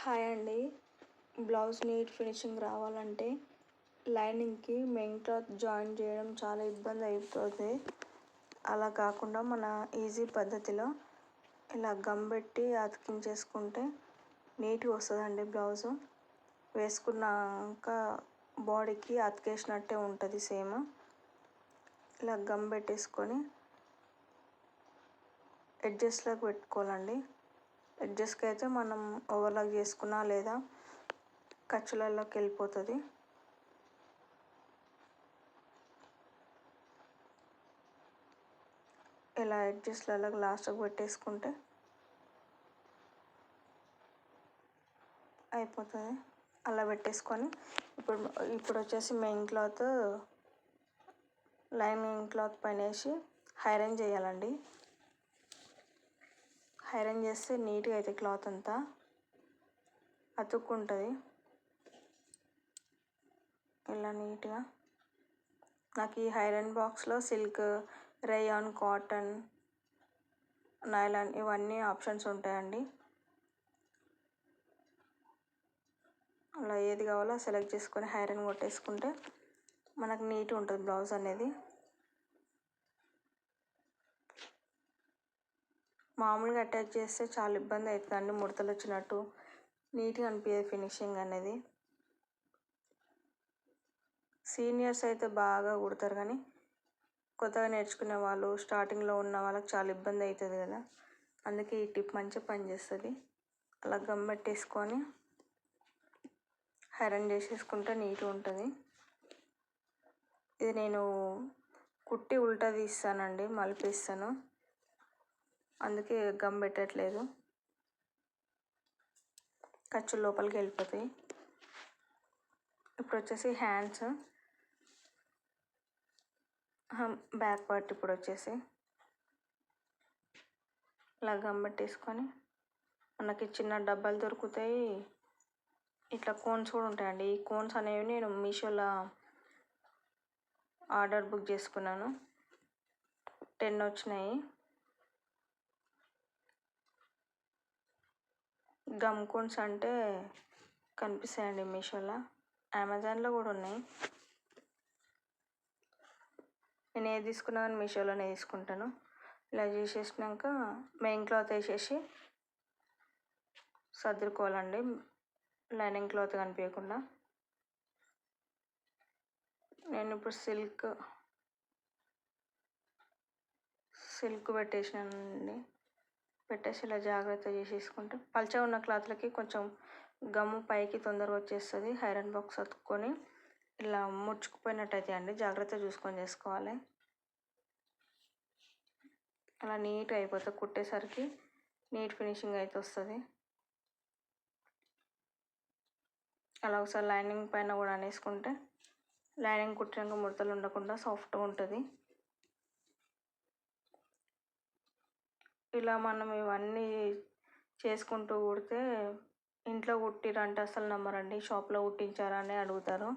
Hi అండి. Blouse neat finishing రావాలంటే లైనింగ్కి main cloth join చేయడం చాలా ఇబ్బంది అయిపోతుంది అలా కాకుండా మన ఈజీ పద్ధతిలో ఇలా గమ్ పెట్టి అతికించేసుకుంటే నీట్గా వస్తుందండి బ్లౌజు. వేసుకున్నాక బాడీకి అతికేసినట్టే ఉంటుంది సేమ్. ఇలా గమ్ పెట్టేసుకొని ఎడ్జెస్లోకి పెట్టుకోవాలండి. ఎడ్జెస్కి అయితే మనం ఓవర్లాక్ చేసుకున్నా లేదా ఖర్చులలోకి వెళ్ళిపోతుంది. ఇలా ఎడ్జెస్లలో లాస్ట్కి పెట్టేసుకుంటే అయిపోతుంది. అలా పెట్టేసుకొని ఇప్పుడు ఇప్పుడు వచ్చేసి మెయిన్ క్లాత్ లైనింగ్ క్లాత్ పైన వేసి ఐరన్ చేయాలండి. ఐరన్ చేస్తే నీట్గా అయితే క్లాత్ అంతా అతుక్కుంటుంది. ఇలా నీట్గా. నాకు ఈ ఐరన్ బాక్స్లో సిల్క్ రేయాన్ కాటన్ నైలాన్ ఇవన్నీ ఆప్షన్స్ ఉంటాయండి. అలా ఏది కావాలో సెలెక్ట్ చేసుకొని ఐరన్ కొట్టేసుకుంటే మనకు నీట్గా ఉంటుంది బ్లౌజ్ అనేది. మామూలుగా అటాచ్ చేస్తే చాలా ఇబ్బంది అవుతుందండి ముడతలు వచ్చినట్టు. నీట్గా అనిపించదు ఫినిషింగ్ అనేది. సీనియర్స్ అయితే బాగా కుడతారు కానీ కొత్తగా నేర్చుకునే వాళ్ళు స్టార్టింగ్లో ఉన్న వాళ్ళకి చాలా ఇబ్బంది అవుతుంది కదా. అందుకే ఈ టిప్ మంచిగా పనిచేస్తుంది. అలా గమ్ పెట్టేసుకొని ఐరన్ చేసేసుకుంటే నీట్గా ఉంటుంది. ఇది నేను కుట్టి ఉల్టా తీస్తానండి మలిపిస్తాను. అందుకే గమ్ పెట్టట్లేదు. ఖర్చు లోపలికి వెళ్ళిపోతాయి. ఇప్పుడు వచ్చేసి హ్యాండ్స్. బ్యాక్ పార్ట్ ఇప్పుడు వచ్చేసి. ఇలా గమ్ పెట్టేసుకొని మనకి చిన్న డబ్బాలు దొరుకుతాయి. ఇట్లా కోన్స్ కూడా ఉంటాయండి. ఈ కోన్స్ అనేవి నేను మీషోలో ఆర్డర్ బుక్ చేసుకున్నాను. టెన్ వచ్చినాయి. గమ్ కోన్స్ అంటే కనిపిస్తాయండి మీషోలో. అమెజాన్లో కూడా ఉన్నాయి. నేను ఏది తీసుకున్నా కానీ మీషోలోనే తీసుకుంటాను. ఇలా చేసేసినాక మెయిన్ క్లాత్ వేసేసి సర్దుకోవాలండి. లైనింగ్ క్లాత్ కనిపించకుండా. నేను ఇప్పుడు సిల్క్ సిల్క్ పెట్టేసినానండి. పెట్టేసి ఇలా జాగ్రత్త చేసేసుకుంటే పల్చగా ఉన్న క్లాత్లకి కొంచెం గమ్ము పైకి తొందరగా వచ్చేస్తుంది. ఐరన్ బాక్స్ అతుక్కొని ఇలా ముడుచుకుపోయినట్టు అయితే అండి జాగ్రత్త చూసుకొని చేసుకోవాలి. అలా నీట్గా అయిపోతుంది కుట్టేసరికి నీట్ ఫినిషింగ్ అయితే వస్తుంది. అలా ఒకసారి లైనింగ్ పైన కూడా అనేసుకుంటే లైనింగ్ కుట్టినాక ముడతలు ఉండకుండా సాఫ్ట్గా ఉంటుంది. ఇలా మనం ఇవన్నీ చేసుకుంటూ కుడితే ఇంట్లో కుట్టిరంటే అసలు నమ్మరండి. షాప్లో కుట్టించారా అని అడుగుతారు.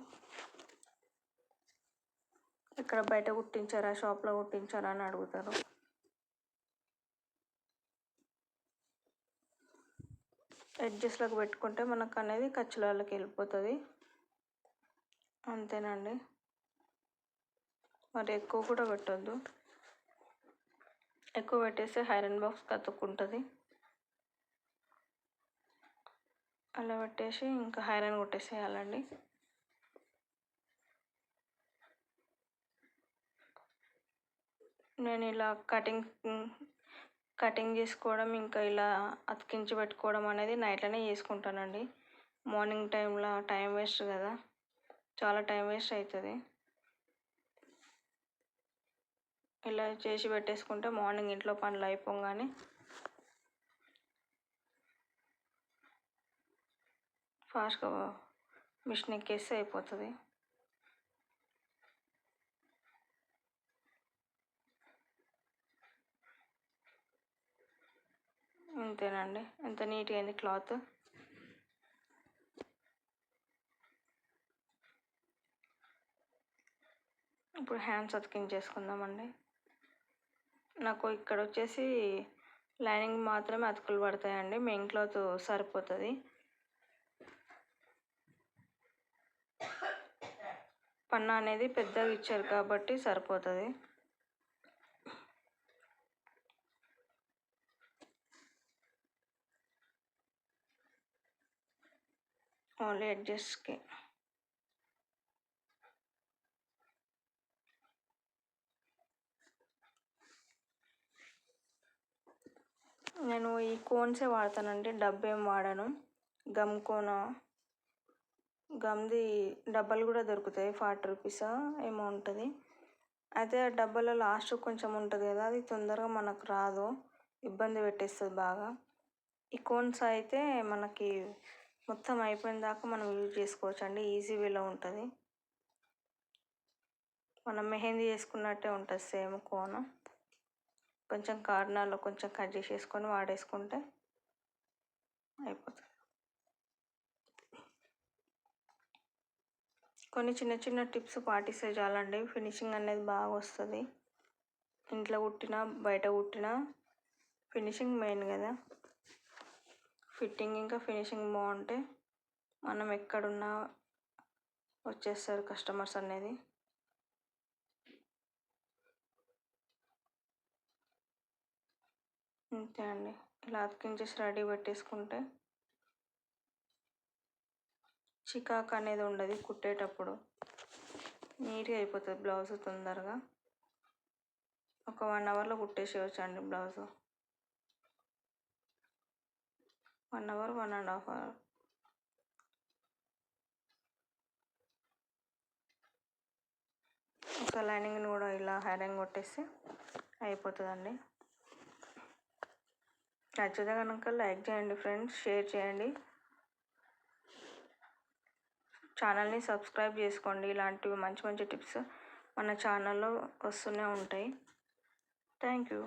ఇక్కడ బయట కుట్టించారా షాప్లో కుట్టించారా అని అడుగుతారు. ఎడ్జెస్లోకి పెట్టుకుంటే మనకు అనేది ఖర్చులలోకి వెళ్ళిపోతుంది. అంతేనండి. మరి ఎక్కువ కూడా పెట్టద్దు. ఎక్కువ పెట్టేస్తే ఐరన్ బాక్స్ కతుక్కుంటుంది. అలా పెట్టేసి ఇంకా ఐరన్ కొట్టేసేయాలండి. నేను ఇలా కటింగ్ కటింగ్ చేసుకోవడం ఇంకా ఇలా అతికించి పెట్టుకోవడం అనేది నైట్లోనే చేసుకుంటానండి. మార్నింగ్ టైంలో టైం వేస్ట్ కదా. చాలా టైం వేస్ట్ అవుతుంది ఇలా చేసి పెట్టేసుకుంటే మార్నింగ్ ఇంట్లో పనులు అయిపోగానే ఫాస్ట్గా మిషన్ ఎక్కేస్తే అయిపోతుంది. అంతేనండి ఎంత నీట్గా అయింది క్లాత్? ఇప్పుడు హ్యాండ్స్ అతికించేసుకుందామండి నాకు ఇక్కడ వచ్చేసి లైనింగ్ మాత్రమే అతుకులు పడతాయండి. మెయిన్ క్లాత్ సరిపోతుంది. పన్న అనేది పెద్దగా ఇచ్చారు కాబట్టి సరిపోతుంది. ఓన్లీ అడ్జస్ట్కి. నేను ఈ కోన్సే వాడతానండి డబ్బేం వాడను. గమ్ కోన గమ్ది డబ్బాలు కూడా దొరుకుతాయి ఫార్టీ రూపీస్ ఏమో ఉంటుంది. అయితే ఆ డబ్బాలో లాస్ట్ కొంచెం ఉంటుంది కదా అది తొందరగా మనకు రాదు ఇబ్బంది పెట్టేస్తుంది బాగా. ఈ కోన్స్ అయితే మనకి మొత్తం అయిపోయిన దాకా మనం యూజ్ చేసుకోవచ్చు అండి ఈజీ వేలో ఉంటుంది. మనం మెహందీ చేసుకున్నట్టే ఉంటుంది సేమ్ కోన్. కొంచెం కార్నర్లో కొంచెం కట్ చేసేసుకొని వాడేసుకుంటే అయిపోతుంది. కొన్ని చిన్న చిన్న టిప్స్ పాటిస్తే చాలండి. ఫినిషింగ్ అనేది బాగా వస్తుంది. ఇంట్లో కుట్టినా బయట కుట్టినా ఫినిషింగ్ మెయిన్ కదా. ఫిట్టింగ్ ఇంకా ఫినిషింగ్ బాగుంటే మనం ఎక్కడున్నా వచ్చేస్తారు కస్టమర్స్ అనేది. అంతే అండి. ఇలా అతికించేసి రెడీ పెట్టేసుకుంటే చికాక్ అనేది ఉండదు కుట్టేటప్పుడు. నీట్గా అయిపోతుంది బ్లౌజ్ తొందరగా. ఒక వన్ అవర్లో కుట్టేసేయచ్చు అండి blouse. One hour one and half hour. ఒక లైనింగ్ని కూడా ఇలా హైరింగ్ కొట్టేస్తే అయిపోతుందండి. నచ్చితే కనుక లైక్ చేయండి ఫ్రెండ్స్ షేర్ చేయండి. ఛానల్ని సబ్స్క్రైబ్ చేసుకోండి. ఇలాంటివి మంచి మంచి టిప్స్ మన ఛానల్లో వస్తూనే ఉంటాయి. Thank you.